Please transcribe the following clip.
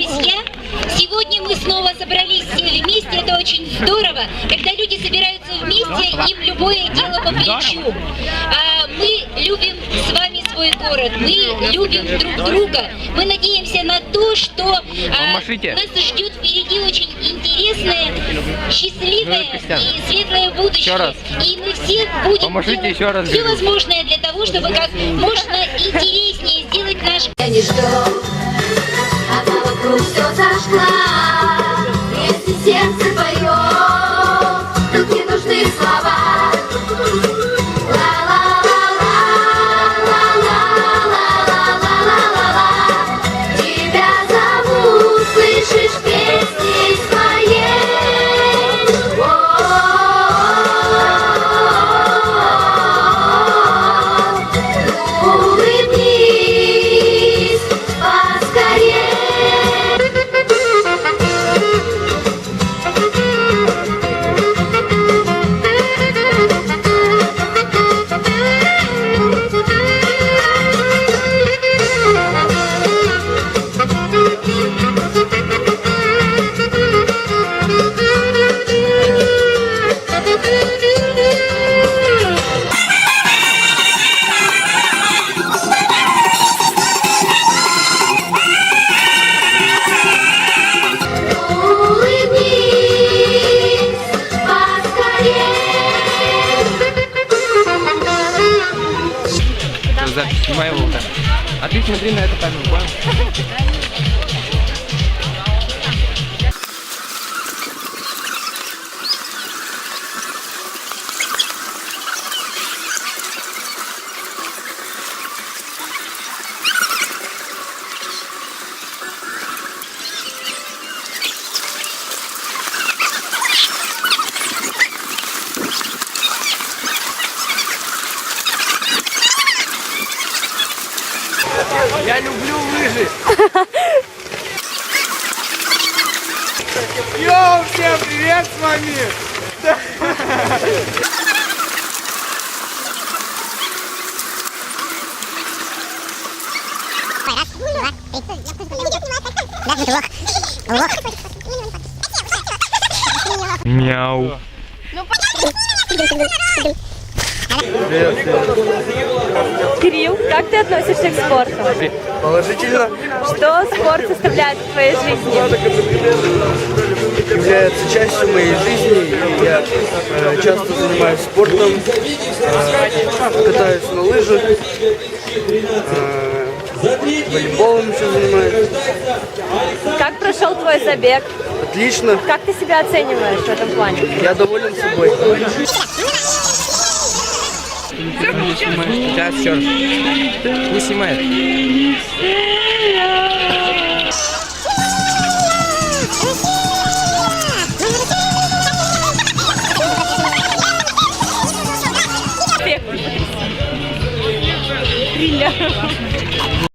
друзья! Сегодня мы снова собрались все вместе. Это очень здорово, когда люди собираются вместе, им любое дело по плечу. А, мы любим с вами свой город, мы любим друг друга. Мы надеемся на то, что а, нас ждет впереди очень интересное, счастливое и светлое будущее. И мы все будем Помашите делать еще раз, все возможное для того, чтобы как можно интереснее сделать наш Я не жду, Запись, снимай его. А ты смотри на эту камеру, понял? Я люблю лыжи. Йоу, всем привет с вами. Мяу. Кирилл, как ты относишься к спорту? Положительно Что спорт составляет в твоей жизни? является частью моей жизни, и я э, часто занимаюсь спортом, э, катаюсь на лыжах, э, волейболом еще занимаюсь. Как прошел твой забег? Отлично, Как ты себя оцениваешь в этом плане? я доволен собой ты нифига не снимаешь. Сейчас, черт. Пусть снимает.